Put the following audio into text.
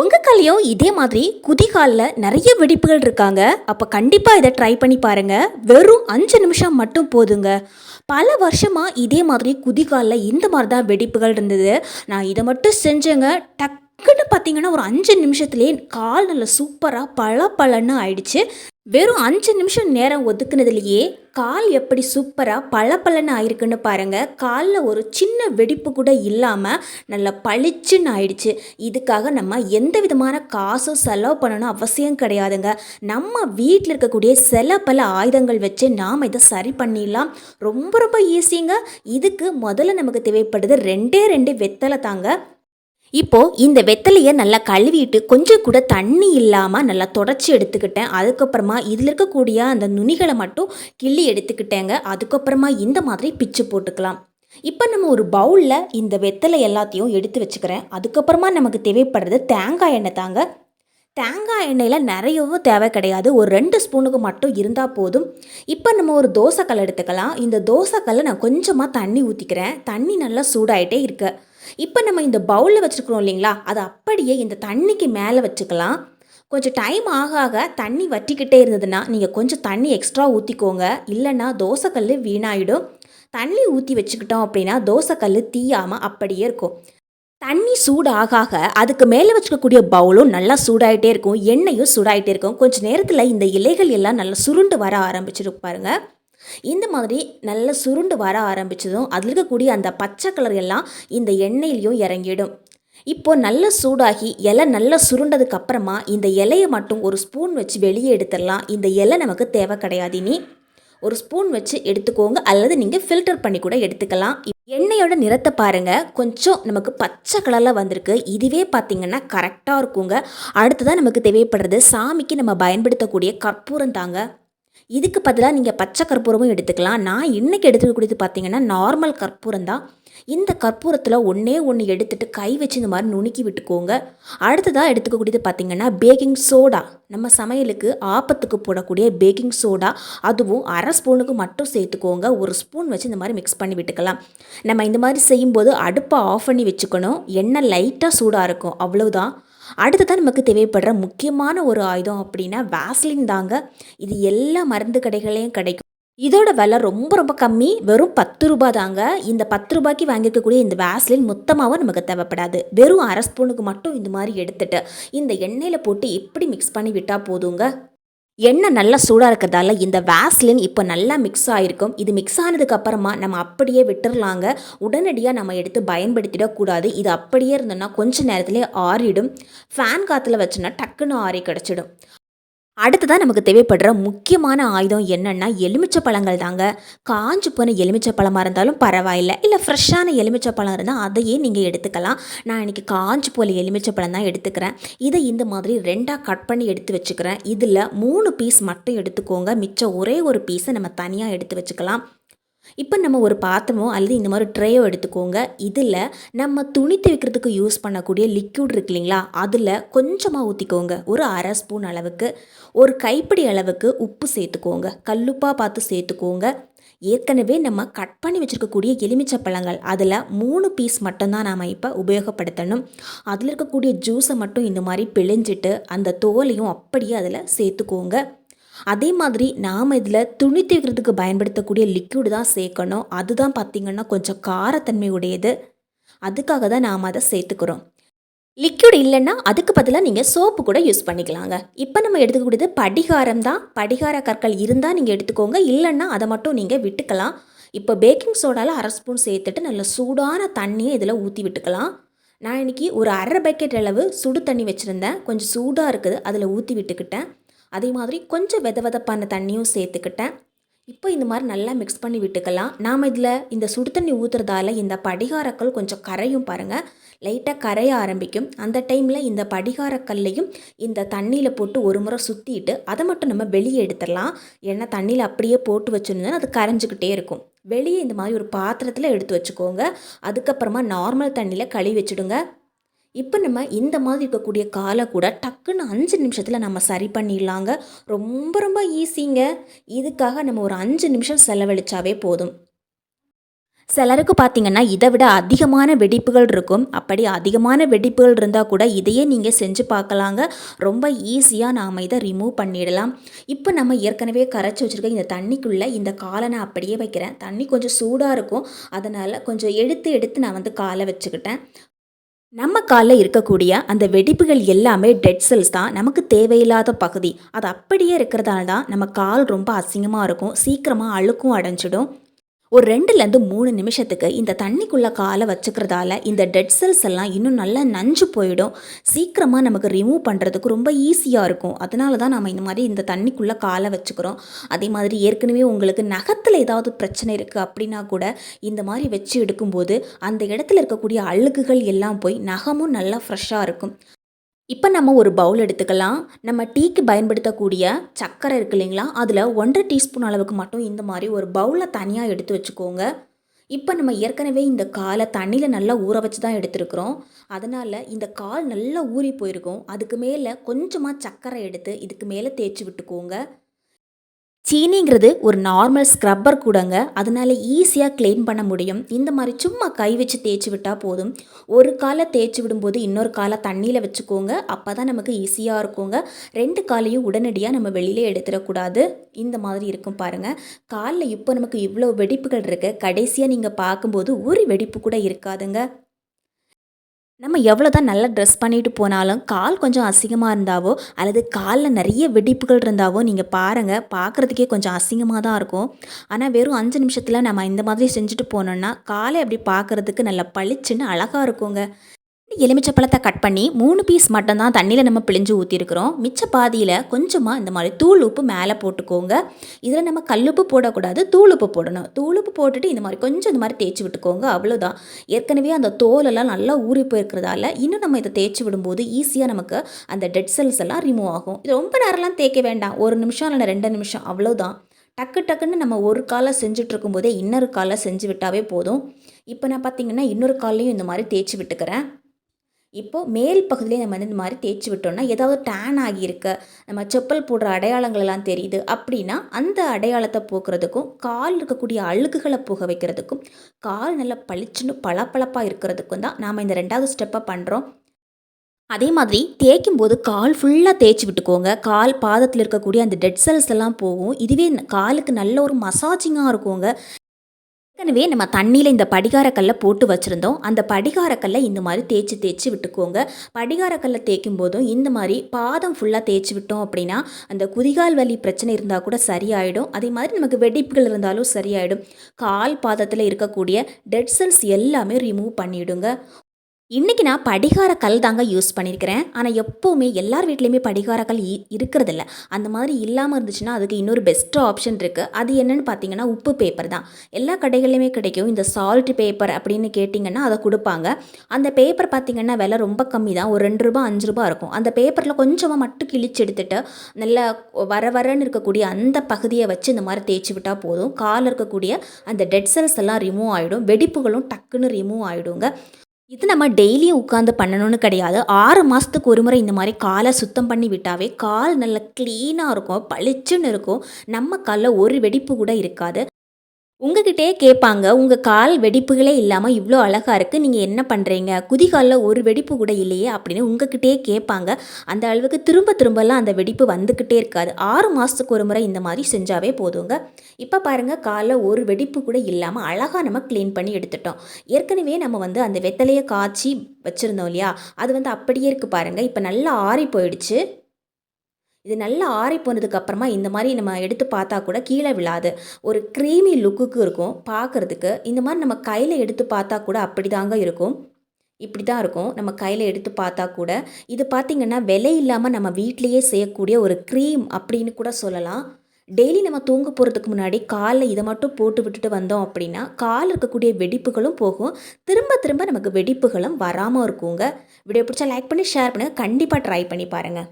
உங்கள் காலையும் இதே மாதிரி குதிகாலில் நிறைய வெடிப்புகள் இருக்காங்க. அப்போ கண்டிப்பாக இதை ட்ரை பண்ணி பாருங்கள் வெறும் அஞ்சு நிமிஷம் மட்டும் போதுங்க. பல வருஷமாக இதே மாதிரி குதிகாலில் இந்த மாதிரி தான் வெடிப்புகள் இருந்தது. நான் இதை மட்டும் செஞ்சேங்க. டக் டக்குன்னு பார்த்தீங்கன்னா ஒரு அஞ்சு நிமிஷத்துலேயே கால் நல்லா சூப்பராக பல பழன்னு ஆயிடுச்சு. வெறும் அஞ்சு நிமிஷம் நேரம் ஒதுக்குனதுலேயே கால் எப்படி சூப்பராக பளபளன்னு ஆயிருக்குன்னு பாருங்கள் காலில் ஒரு சின்ன வெடிப்பு கூட இல்லாமல் நல்லா பளிச்சுன்னு ஆயிடுச்சு. இதுக்காக நம்ம எந்த விதமான காசும் செலவு பண்ணணும் அவசியம் கிடையாதுங்க. நம்ம வீட்டில் இருக்கக்கூடிய சில பல ஆயுதங்கள் வச்சு நாம் இதை சரி பண்ணிடலாம். ரொம்ப ரொம்ப ஈஸிங்க இதுக்கு முதல்ல நமக்கு தேவைப்படுது ரெண்டே ரெண்டு வெத்தலை தாங்க. இப்போ இந்த வெத்தலையை நல்லா கழுவிட்டு கொஞ்சம் கூட தண்ணி இல்லாமல் நல்லா தொடச்சி எடுத்துக்கிட்டேன். அதுக்கப்புறமா இதில் இருக்கக்கூடிய அந்த நுனிகளை மட்டும் கிள்ளி எடுத்துக்கிட்டேங்க. அதுக்கப்புறமா இந்த மாதிரி பிச்சு போட்டுக்கலாம். இப்போ நம்ம ஒரு பவுலில் இந்த வெத்தலை எல்லாத்தையும் எடுத்து வச்சுக்கிறேன். அதுக்கப்புறமா நமக்கு தேவைப்படுறது தேங்காய் எண்ணெய் தாங்க. தேங்காய் எண்ணெயில் நிறையவும் தேவை கிடையாது. ஒரு ரெண்டு ஸ்பூனுக்கு மட்டும் இருந்தால் போதும். இப்போ நம்ம ஒரு தோசைக்கல் எடுத்துக்கலாம். இந்த தோசைக்கல்லை நான் கொஞ்சமாக தண்ணி ஊற்றிக்கிறேன் தண்ணி நல்லா சூடாயிட்டே இருக்குது இப்போ நம்ம இந்த பவுலில் வச்சுருக்குறோம் இல்லைங்களா? அதை அப்படியே இந்த தண்ணிக்கு மேலே வச்சுக்கலாம். கொஞ்சம் டைம் ஆக ஆக தண்ணி வட்டிக்கிட்டே இருந்ததுன்னா நீங்கள் கொஞ்சம் தண்ணி எக்ஸ்ட்ரா ஊற்றிக்கோங்க இல்லைன்னா தோசைக்கல் வீணாயிடும். தண்ணி ஊற்றி வச்சுக்கிட்டோம் அப்படின்னா தோசைக்கல் தீயாமல் அப்படியே இருக்கும். தண்ணி சூடு ஆக ஆக அதுக்கு மேலே வச்சுக்கக்கூடிய பவுலும் நல்லா சூடாயிட்டே இருக்கும். எண்ணெயும் சூடாயிட்டே இருக்கும். கொஞ்சம் நேரத்தில் இந்த இலைகள் எல்லாம் நல்லா சுருண்டு வர ஆரம்பிச்சிருக்கு பாருங்கள் இந்த மாதிரி நல்லா சுருண்டு வர ஆரம்பித்ததும் அதில் இருக்கக்கூடிய அந்த பச்சை கலர் எல்லாம் இந்த எண்ணெயிலையும் இறங்கிடும். இப்போ நல்ல சூடாகி இலை நல்லா சுருண்டதுக்கு அப்புறமா இந்த இலையை மட்டும் ஒரு ஸ்பூன் வச்சு வெளியே எடுத்துடலாம். இந்த இலை நமக்கு தேவை கிடையாது. இனி ஒரு ஸ்பூன் வச்சு எடுத்துக்கோங்க. அல்லது நீங்கள் ஃபில்டர் பண்ணி கூட எடுத்துக்கலாம். எண்ணெயோட நிறத்தை பாருங்கள் கொஞ்சம் நமக்கு பச்சை கலரில் வந்திருக்கு. இதுவே பார்த்தீங்கன்னா கரெக்டாக இருக்குங்க. அடுத்ததான் நமக்கு தேவைப்படுறது சாமிக்கு நம்ம பயன்படுத்தக்கூடிய கற்பூரம் தாங்க. இதுக்கு பதிலாக நீங்கள் பச்சை கற்பூரமும் எடுத்துக்கலாம். நான் இன்றைக்கி எடுத்துக்கக்கூடியது பார்த்தீங்கன்னா நார்மல் கற்பூரம் தான். இந்த கற்பூரத்தில் ஒன்றே ஒன்று எடுத்துகிட்டு கை வச்சு இந்த மாதிரி நுணுக்கி விட்டுக்கோங்க. அடுத்ததாக எடுத்துக்கக்கூடியது பார்த்தீங்கன்னா பேக்கிங் சோடா நம்ம சமையலுக்கு ஆப்பத்துக்கு போடக்கூடிய பேக்கிங் சோடா அதுவும் அரை ஸ்பூனுக்கு மட்டும் சேர்த்துக்கோங்க. ஒரு ஸ்பூன் வச்சு இந்த மாதிரி மிக்ஸ் பண்ணி விட்டுக்கலாம். நம்ம இந்த மாதிரி செய்யும்போது அடுப்பை ஆஃப் பண்ணி வச்சுக்கணும். எண்ணெய் லைட்டாக சூடாக இருக்கும். அவ்வளவுதான். அடுத்ததான் நமக்கு தேவைப்படுற முக்கியமான ஒரு ஆயுதம் அப்படின்னா வேஸ்லின் தாங்க. இது எல்லா மருந்து கடைகளையும் கிடைக்கும். இதோட விலை ரொம்ப ரொம்ப கம்மி. வெறும் பத்து ரூபாய் தாங்க. இந்த பத்து ரூபாய்க்கு வாங்கியிருக்கக்கூடிய இந்த வேஸ்லின் மொத்தமாகவும் நமக்கு தேவைப்படாது. வெறும் அரை ஸ்பூனுக்கு மட்டும் இந்த மாதிரி எடுத்துட்டு இந்த எண்ணெயில் போட்டு எப்படி மிக்ஸ் பண்ணி விட்டால் போதுங்க. எண்ணெய் நல்லா சூடாக இருக்கிறதால இந்த வேஸ்லின் இப்போ நல்லா மிக்ஸ் ஆகிருக்கும் இது மிக்ஸ் ஆனதுக்கு அப்புறமா நம்ம அப்படியே விட்டுறலாங்க. உடனடியாக நம்ம எடுத்து பயன்படுத்திடக்கூடாது இது அப்படியே இருந்தோன்னா கொஞ்ச நேரத்திலே ஆறிடும். ஃபேன் காற்றுல வச்சோன்னா டக்குன்னு ஆறி கிடச்சிடும். அடுத்ததான் நமக்கு தேவைப்படுற முக்கியமான ஆயுதம் என்னென்னா எலுமிச்சை பழங்கள் தாங்க. காஞ்சு போன எலுமிச்சை பழமாக இருந்தாலும் பரவாயில்ல. இல்லை ஃப்ரெஷ்ஷான எலுமிச்சை பழம் இருந்தால் அதையே நீங்கள் எடுத்துக்கலாம். நான் இன்றைக்கி காஞ்சு போல எலுமிச்சை பழம் தான் எடுத்துக்கிறேன். இதை இந்த மாதிரி ரெண்டாக கட் பண்ணி எடுத்து வச்சுக்கிறேன். இதில் மூணு பீஸ் மட்டும் எடுத்துக்கோங்க. மிச்சம் ஒரே ஒரு பீஸை நம்ம தனியாக எடுத்து வச்சுக்கலாம். இப்போ நம்ம ஒரு பாத்திரமோ அல்லது இந்த மாதிரி ட்ரேயோ எடுத்துக்கோங்க. இதில் நம்ம துணி துவைக்கிறதுக்கு யூஸ் பண்ணக்கூடிய லிக்யூட் இருக்கு இல்லைங்களா? அதில் கொஞ்சமாக ஊற்றிக்கோங்க ஒரு அரை ஸ்பூன் அளவுக்கு. ஒரு கைப்பிடி அளவுக்கு உப்பு சேர்த்துக்கோங்க. கல்லுப்பாக பார்த்து சேர்த்துக்கோங்க. ஏற்கனவே நம்ம கட் பண்ணி வச்சுருக்கக்கூடிய எலுமிச்சை பழங்கள் அதில் மூணு பீஸ் மட்டும்தான் நாம் இப்போ உபயோகப்படுத்தணும். அதில் இருக்கக்கூடிய ஜூஸை மட்டும் இந்த மாதிரி பிழிஞ்சிட்டு அந்த தோலையும் அப்படியே அதில் சேர்த்துக்கோங்க. அதே மாதிரி நாம் இதில் துணி தேய்க்கிறதுக்கு பயன்படுத்தக்கூடிய லிக்யூடு தான் சேர்க்கணும். அதுதான் பார்த்திங்கன்னா கொஞ்சம் காரத்தன்மை உடையது. அதுக்காக தான் நாம் அதை சேர்த்துக்கிறோம். லிக்யூட் இல்லைன்னா அதுக்கு பதிலாக நீங்கள் சோப்பு கூட யூஸ் பண்ணிக்கலாங்க. இப்போ நம்ம எடுத்துக்கக்கூடியது படிகாரம் தான். படிகார கற்கள் இருந்தால் நீங்கள் எடுத்துக்கோங்க. இல்லைன்னா அதை மட்டும் நீங்கள் விட்டுக்கலாம். இப்போ பேக்கிங் சோடாவில் அரை ஸ்பூன் சேர்த்துட்டு நல்ல சூடான தண்ணியை இதில் ஊற்றி விட்டுக்கலாம். நான் இன்றைக்கி ஒரு அரை பக்கெட் அளவு சுடு தண்ணி வச்சுருந்தேன். கொஞ்சம் சூடாக இருக்குது. அதில் ஊற்றி விட்டுக்கிட்டேன். அதே மாதிரி கொஞ்சம் வெத வெதப்பான தண்ணியும் சேர்த்துக்கிட்டேன். இப்போ இந்த மாதிரி நல்லா மிக்ஸ் பண்ணி விட்டுக்கலாம். நாம் இதில் இந்த சுடு தண்ணி ஊற்றுறதால இந்த படிகாரக்கல் கொஞ்சம் கரையும் பாருங்கள் லைட்டாக கரைய ஆரம்பிக்கும். அந்த டைமில் இந்த படிகாரக்கல்லையும் இந்த தண்ணியில் போட்டு ஒரு முறை சுற்றிட்டு அதை மட்டும் நம்ம வெளியே எடுத்துடலாம். ஏன்னா தண்ணியில் அப்படியே போட்டு வச்சுருந்தோன்னா அது கரைஞ்சிக்கிட்டே இருக்கும். வெளியே இந்த மாதிரி ஒரு பாத்திரத்தில் எடுத்து வச்சுக்கோங்க. அதுக்கப்புறமா நார்மல் தண்ணியில் கழுவி வச்சுடுங்க. இப்போ நம்ம இந்த மாதிரி இருக்கக்கூடிய காலை கூட டக்குன்னு அஞ்சு நிமிஷத்தில் நம்ம சரி பண்ணிடலாங்க. ரொம்ப ரொம்ப ஈஸிங்க இதுக்காக நம்ம ஒரு அஞ்சு நிமிஷம் செலவழிச்சாவே போதும். சிலருக்கு பார்த்தீங்கன்னா இதை விட அதிகமான வெடிப்புகள் இருக்கும். அப்படி அதிகமான வெடிப்புகள் இருந்தால் கூட இதையே நீங்கள் செஞ்சு பார்க்கலாங்க ரொம்ப ஈஸியாக நாம் இதை ரிமூவ் பண்ணிடலாம். இப்போ நம்ம ஏற்கனவே கரைச்சி வச்சுருக்க இந்த தண்ணிக்குள்ளே இந்த காலை நான் அப்படியே வைக்கிறேன். தண்ணி கொஞ்சம் சூடாக இருக்கும். அதனால் கொஞ்சம் எடுத்து எடுத்து நான் வந்து காலை வச்சுக்கிட்டேன். நம்ம காலில் இருக்கக்கூடிய அந்த வெடிப்புகள் எல்லாமே டெட் செல்ஸ் தான். நமக்கு தேவையில்லாத பகுதி. அது அப்படியே இருக்கிறதால தான் நம்ம கால் ரொம்ப அசிங்கமாக இருக்கும். சீக்கிரமாக அழுக்கும் அடைஞ்சிடும். ஒரு ரெண்டுலேருந்து மூணு நிமிஷத்துக்கு இந்த தண்ணிக்குள்ளே காலை வச்சுக்கிறதால இந்த டெட் செல்ஸ் எல்லாம் இன்னும் நல்லா நஞ்சு போயிடும். சீக்கிரமாக நமக்கு ரிமூவ் பண்ணுறதுக்கு ரொம்ப ஈஸியாக இருக்கும். அதனால தான் நம்ம இந்த மாதிரி இந்த தண்ணிக்குள்ளே காலை வச்சுக்கிறோம். அதே மாதிரி ஏற்கனவே உங்களுக்கு நகத்தில் ஏதாவது பிரச்சனை இருக்குது அப்படின்னா கூட இந்த மாதிரி வச்சு எடுக்கும்போது அந்த இடத்துல இருக்கக்கூடிய அழுக்குகள் எல்லாம் போய் நகமும் நல்லா ஃப்ரெஷ்ஷாக இருக்கும். இப்போ நம்ம ஒரு பவுல் எடுத்துக்கலாம். நம்ம டீக்கு பயன்படுத்தக்கூடிய சக்கரை இருக்கு இல்லைங்களா? அதில் ஒன்றரை டீஸ்பூன் அளவுக்கு மட்டும் இந்த மாதிரி ஒரு பவுலை தனியாக எடுத்து வச்சுக்கோங்க. இப்போ நம்ம ஏற்கனவே இந்த காலை தண்ணியில் நல்லா ஊற வச்சு தான் எடுத்துருக்குறோம். அதனால் இந்த கால் நல்லா ஊறி போயிருக்கும். அதுக்கு மேலே கொஞ்சமாக சக்கரை எடுத்து இதுக்கு மேலே தேய்ச்சி விட்டுக்கோங்க. சீனிங்கிறது ஒரு நார்மல் ஸ்க்ரப்பர் கூடங்க. அதனால ஈஸியாக க்ளீன் பண்ண முடியும். இந்த மாதிரி சும்மா கை வச்சு தேய்ச்சி விட்டால் போதும். ஒரு காலை தேய்ச்சி விடும்போது இன்னொரு காலை தண்ணியில் வச்சுக்கோங்க. அப்போ தான் நமக்கு ஈஸியாக இருக்குங்க. ரெண்டு காலையும் உடனடியாக நம்ம வெளியிலே எடுத்துடக்கூடாது இந்த மாதிரி இருக்கும் பாருங்கள் காலில் இப்போ நமக்கு இவ்வளோ வெடிப்புகள் இருக்குது கடைசியாக நீங்கள் பார்க்கும்போது ஒரு வெடிப்பு கூட இருக்காதுங்க. நம்ம எவ்வளோ தான் நல்லா ட்ரெஸ் பண்ணிட்டு போனாலும் கால் கொஞ்சம் அசிங்கமாக இருந்தாவோ அல்லது காலில் நிறைய வெடிப்புகள் இருந்தாவோ நீங்கள் பாருங்கள் பார்க்குறதுக்கே கொஞ்சம் அசிங்கமாக தான் இருக்கும். ஆனால் வெறும் அஞ்சு நிமிஷத்தில் நம்ம இந்த மாதிரி செஞ்சுட்டு போனோம்னா காலை அப்படி பார்க்குறதுக்கு நல்லா பளிச்சுன்னு அழகாக இருக்குங்க. எலுமிச்சை பழத்தை கட் பண்ணி மூணு பீஸ் மட்டும்தான் தண்ணியில் நம்ம பிழிஞ்சு ஊற்றிருக்கிறோம் மிச்ச பாதியில் கொஞ்சமாக இந்த மாதிரி தூள் உப்பு மேலே போட்டுக்கோங்க. இதில் நம்ம கல்லுப்பு போடக்கூடாது தூள் உப்பு போடணும். தூள் உப்பு போட்டுட்டு இந்த மாதிரி கொஞ்சம் இந்த மாதிரி தேய்ச்சி விட்டுக்கோங்க அவ்வளோதான் ஏற்கனவே அந்த தோலெல்லாம் நல்லா ஊறி போயிருக்கிறதால இன்னும் நம்ம இதை தேய்ச்சி விடும்போது ஈஸியாக நமக்கு அந்த டெட் செல்ஸ் எல்லாம் ரிமூவ் ஆகும். இது ரொம்ப நேரம்லாம் தேய்க்க வேண்டாம். ஒரு நிமிஷம் இல்லை ரெண்டு நிமிஷம் அவ்வளோதான் டக்கு டக்குன்னு நம்ம ஒரு காலை செஞ்சுட்டு இருக்கும்போதே இன்னொரு காலை செஞ்சு விட்டாவே போதும். இப்போ நான் பார்த்தீங்கன்னா இன்னொரு காலையும் இந்த மாதிரி தேய்ச்சி விட்டுக்கிறேன். இப்போது மேல் பகுதியிலே நம்ம வந்து இந்த மாதிரி தேய்ச்சி விட்டோம்னா ஏதாவது டேன் ஆகியிருக்க நம்ம செப்பல் போடுற அடையாளங்கள் எல்லாம் தெரியுது அப்படின்னா அந்த அடையாளத்தை போக்குறதுக்கும் கால் இருக்கக்கூடிய அழுகுகளை போக வைக்கிறதுக்கும் கால் நல்லா பளிச்சுன்னு பளபளப்பாக இருக்கிறதுக்கும் தான் நாம் இந்த ரெண்டாவது ஸ்டெப்பை பண்ணுறோம் அதே மாதிரி தேய்க்கும் போது கால் ஃபுல்லாக தேய்ச்சி விட்டுக்கோங்க. கால் பாதத்தில் இருக்கக்கூடிய அந்த டெட் செல்ஸ் எல்லாம் போகும். இதுவே காலுக்கு நல்ல ஒரு மசாஜிங்காக இருக்குங்க. ஏற்கனவே நம்ம தண்ணியில் இந்த படிகாரக்கல்லை போட்டு வச்சுருந்தோம். அந்த படிகாரக்கல்லை இந்த மாதிரி தேய்ச்சி தேய்ச்சி விட்டுக்கோங்க. படிகாரக்கல்லை தேய்க்கும் போதும் இந்த மாதிரி பாதம் ஃபுல்லாக தேய்ச்சி விட்டோம் அப்படின்னா அந்த குதிகால் வலி பிரச்சனை இருந்தால் கூட சரியாயிடும். அதே மாதிரி நமக்கு வெடிப்புகள் இருந்தாலும் சரியாயிடும். கால் பாதத்தில் இருக்கக்கூடிய டெட் செல்ஸ் எல்லாமே ரிமூவ் பண்ணிவிடுங்க இன்றைக்கி நான் படிகார கல் தாங்க யூஸ் பண்ணியிருக்கிறேன். ஆனால் எப்போவுமே எல்லார் வீட்லேயுமே படிகார கல் இ இருக்கிறதில்ல. அந்த மாதிரி இல்லாமல் இருந்துச்சுன்னா அதுக்கு இன்னொரு பெஸ்ட்டு ஆப்ஷன் இருக்குது அது என்னென்னு பார்த்தீங்கன்னா உப்பு பேப்பர் தான். எல்லா கடைகள்லையுமே கிடைக்கும். இந்த சால்ட் பேப்பர் அப்படின்னு கேட்டிங்கன்னா அதை கொடுப்பாங்க. அந்த பேப்பர் பார்த்திங்கன்னா விலை ரொம்ப கம்மி தான். ஒரு ரெண்டு ரூபா அஞ்சு ரூபா இருக்கும். அந்த பேப்பரில் கொஞ்சமாக மட்டும் கிழிச்சு எடுத்துட்டு நல்லா வர வரன்னு இருக்கக்கூடிய அந்த பகுதியை வச்சு இந்த மாதிரி தேய்ச்சி விட்டால் போதும். காலில் இருக்கக்கூடிய அந்த டெட் செல்ஸ் எல்லாம் ரிமூவ் ஆகிடும் வெடிப்புகளும் டக்குன்னு ரிமூவ் ஆகிடுங்க இது நம்ம டெய்லியும் உட்காந்து பண்ணணும்னு கிடையாது. ஆறு மாதத்துக்கு ஒரு முறை இந்த மாதிரி காலை சுத்தம் பண்ணி விட்டாவே கால் நல்லா க்ளீனாக இருக்கும் பளிச்சுன்னு இருக்கும். நம்ம காலில் ஒரு வெடிப்பு கூட இருக்காது. உங்ககிட்டே கேட்பாங்க உங்கள் கால் வெடிப்புகளே இல்லாமல் இவ்வளோ அழகாக இருக்குது நீங்கள் என்ன பண்ணுறீங்க குதிகாலில் ஒரு வெடிப்பு கூட இல்லையே அப்படின்னு உங்ககிட்டே கேட்பாங்க. அந்த அளவுக்கு திரும்ப திரும்பலாம் அந்த வெடிப்பு வந்துக்கிட்டே இருக்காது. ஆறு மாதத்துக்கு ஒரு முறை இந்த மாதிரி செஞ்சாவே போதுங்க. இப்போ பாருங்கள் காலில் ஒரு வெடிப்பு கூட இல்லாமல் அழகாக நம்ம க்ளீன் பண்ணி எடுத்துட்டோம். ஏற்கனவே நம்ம வந்து அந்த வெத்தலையை காய்ச்சி வச்சுருந்தோம் இல்லையா? அது வந்து அப்படியே இருக்குது பாருங்கள் இப்போ நல்லா ஆறி போயிடுச்சு. இது நல்லா ஆறி போனதுக்கு அப்புறமா இந்த மாதிரி நம்ம எடுத்து பார்த்தா கூட கீழே விழாது. ஒரு க்ரீமி லுக்குக்கு இருக்கும் பார்க்குறதுக்கு. இந்த மாதிரி நம்ம கையில் எடுத்து பார்த்தா கூட அப்படி தாங்க இருக்கும். இப்படி தான் இருக்கும். நம்ம கையில் எடுத்து பார்த்தா கூட. இது பார்த்திங்கன்னா விலை இல்லாமல் நம்ம வீட்லேயே செய்யக்கூடிய ஒரு க்ரீம் அப்படின்னு கூட சொல்லலாம். டெய்லி நம்ம தூங்க போகிறதுக்கு முன்னாடி காலில் இதை மட்டும் போட்டு விட்டுட்டு வந்தோம் அப்படின்னா கால் இருக்கக்கூடிய வெடிப்புகளும் போகும். திரும்ப திரும்ப நமக்கு வெடிப்புகளும் வராமல் இருக்குங்க. வீடியோ பிடிச்சா லைக் பண்ணி ஷேர் பண்ணுங்கள் கண்டிப்பாக ட்ரை பண்ணி பாருங்கள்